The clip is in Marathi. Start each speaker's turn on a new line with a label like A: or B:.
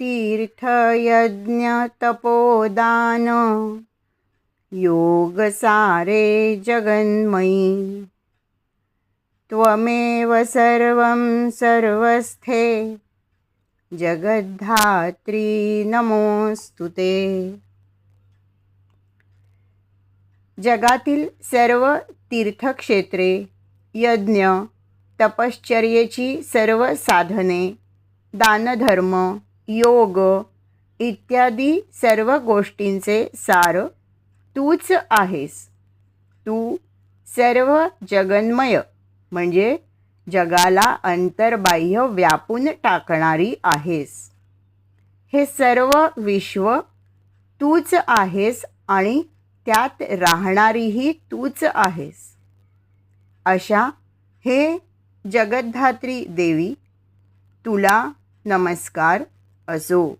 A: तीर्थयज्ञ तपोदान योग सारे जगन्मयी। त्वमेव सर्वं सर्वस्थे। जगद्धात्री नमोस्तु ते। जगातील सर्व तीर्थक्षेत्रे यज्ञ तपश्चर्येची सर्व साधने दानधर्म योग इत्यादी सर्व गोष्टींचे सार तूच आहेस. तू सर्व जगन्मय म्हणजे जगाला अंतर्बाह्य व्यापून टाकणारी आहेस. हे सर्व विश्व तूच आहेस आणि त्यात राहणारीही तूच आहेस. अशा हे जगद्धात्री देवी तुला नमस्कार a.